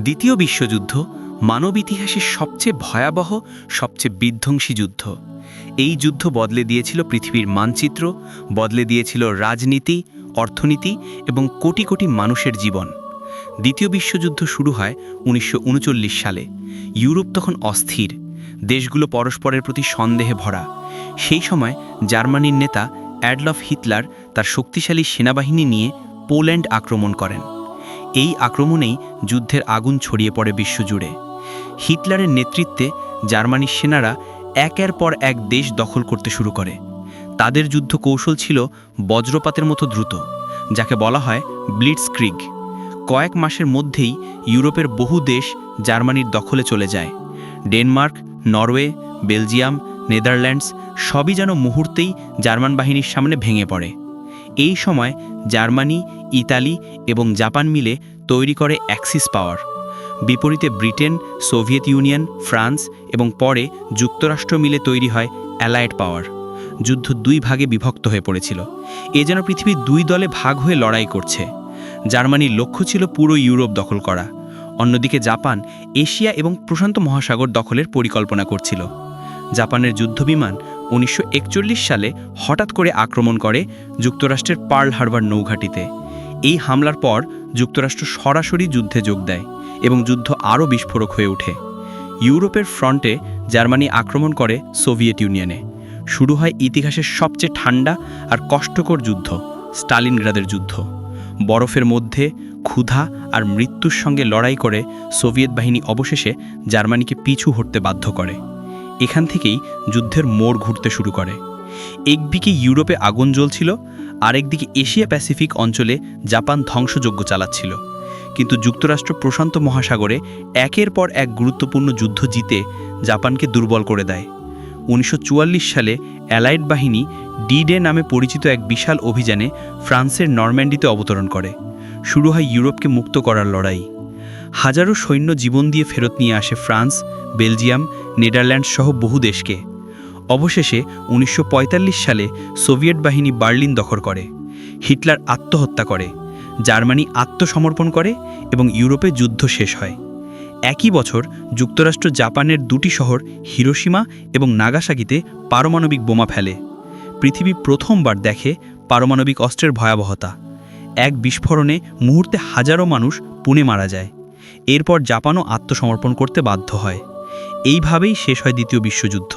দ্বিতীয় বিশ্বযুদ্ধ মানব ইতিহাসের সবচেয়ে ভয়াবহ, সবচেয়ে বিধ্বংসী যুদ্ধ। এই যুদ্ধ বদলে দিয়েছিল পৃথিবীর মানচিত্র, বদলে দিয়েছিল রাজনীতি, অর্থনীতি এবং কোটি কোটি মানুষের জীবন। দ্বিতীয় বিশ্বযুদ্ধ শুরু হয় উনিশশো উনচল্লিশ সালে। ইউরোপ তখন অস্থির, দেশগুলো পরস্পরের প্রতি সন্দেহে ভরা। সেই সময় জার্মানির নেতা অ্যাডলফ হিটলার তার শক্তিশালী সেনাবাহিনী নিয়ে পোল্যান্ড আক্রমণ করেন। এই আক্রমণেই যুদ্ধের আগুন ছড়িয়ে পড়ে বিশ্বজুড়ে। হিটলারের নেতৃত্বে জার্মানির সেনারা একের পর এক দেশ দখল করতে শুরু করে। তাদের যুদ্ধ কৌশল ছিল বজ্রপাতের মতো দ্রুত, যাকে বলা হয় ব্লিটস ক্রিগ কয়েক মাসের মধ্যেই ইউরোপের বহু দেশ জার্মানির দখলে চলে যায়। ডেনমার্ক, নরওয়ে, বেলজিয়াম, নেদারল্যান্ডস সবই যেন মুহূর্তেই জার্মান বাহিনীর সামনে ভেঙে পড়ে। এই সময় জার্মানি, ইতালি এবং জাপান মিলে তৈরি করে অ্যাক্সিস পাওয়ার। বিপরীতে ব্রিটেন, সোভিয়েত ইউনিয়ন, ফ্রান্স এবং পরে যুক্তরাষ্ট্র মিলে তৈরি হয় অ্যালায়েড পাওয়ার। যুদ্ধ দুই ভাগে বিভক্ত হয়ে পড়েছিল। এ যেন পৃথিবীর দুই দলে ভাগ হয়ে লড়াই করছে। জার্মানির লক্ষ্য ছিল পুরো ইউরোপ দখল করা। অন্যদিকে জাপান, এশিয়া এবং প্রশান্ত মহাসাগর দখলের পরিকল্পনা করছিল। জাপানের যুদ্ধবিমান উনিশশো একচল্লিশ সালে হঠাৎ করে আক্রমণ করে যুক্তরাষ্ট্রের পার্ল হারবার নৌঘাটিতে। এই হামলার পর যুক্তরাষ্ট্র সরাসরি যুদ্ধে যোগ দেয় এবং যুদ্ধ আরও বিস্ফোরক হয়ে ওঠে। ইউরোপের ফ্রন্টে জার্মানি আক্রমণ করে সোভিয়েত ইউনিয়নে। শুরু হয় ইতিহাসের সবচেয়ে ঠান্ডা আর কষ্টকর যুদ্ধ, স্টালিনগ্রাদের যুদ্ধ। বরফের মধ্যে ক্ষুধা আর মৃত্যুর সঙ্গে লড়াই করে সোভিয়েত বাহিনী অবশেষে জার্মানিকে পিছু হটতে বাধ্য করে। এখান থেকেই যুদ্ধের মোড় ঘুরতে শুরু করে। একদিকে ইউরোপে আগুন জ্বলছিল, আরেকদিকে এশিয়া প্যাসিফিক অঞ্চলে জাপান ধ্বংসযজ্ঞ চালাচ্ছিল। কিন্তু যুক্তরাষ্ট্র প্রশান্ত মহাসাগরে একের পর এক গুরুত্বপূর্ণ যুদ্ধ জিতে জাপানকে দুর্বল করে দেয়। উনিশশো চুয়াল্লিশ সালে অ্যালাইড বাহিনী ডি ডে নামে পরিচিত এক বিশাল অভিযানে ফ্রান্সের নরম্যান্ডিতে অবতরণ করে। শুরু হয় ইউরোপকে মুক্ত করার লড়াই। হাজারো সৈন্য জীবন দিয়ে ফেরত নিয়ে আসে ফ্রান্স, বেলজিয়াম, নেদারল্যান্ডস সহ বহু দেশকে। অবশেষে উনিশশো পঁয়তাল্লিশ সালে সোভিয়েট বাহিনী বার্লিন দখল করে। হিটলার আত্মহত্যা করে, জার্মানি আত্মসমর্পণ করে এবং ইউরোপে যুদ্ধ শেষ হয়। একই বছর যুক্তরাষ্ট্র জাপানের দুটি শহর হিরোসীমা এবং নাগাসাকিতে পারমাণবিক বোমা ফেলে। পৃথিবী প্রথমবার দেখে পারমাণবিক অস্ত্রের ভয়াবহতা। এক বিস্ফোরণে মুহূর্তে হাজারো মানুষ পুনে মারা যায়। এরপর জাপানও আত্মসমর্পণ করতে বাধ্য হয়। এইভাবেই শেষ হয় দ্বিতীয় বিশ্বযুদ্ধ।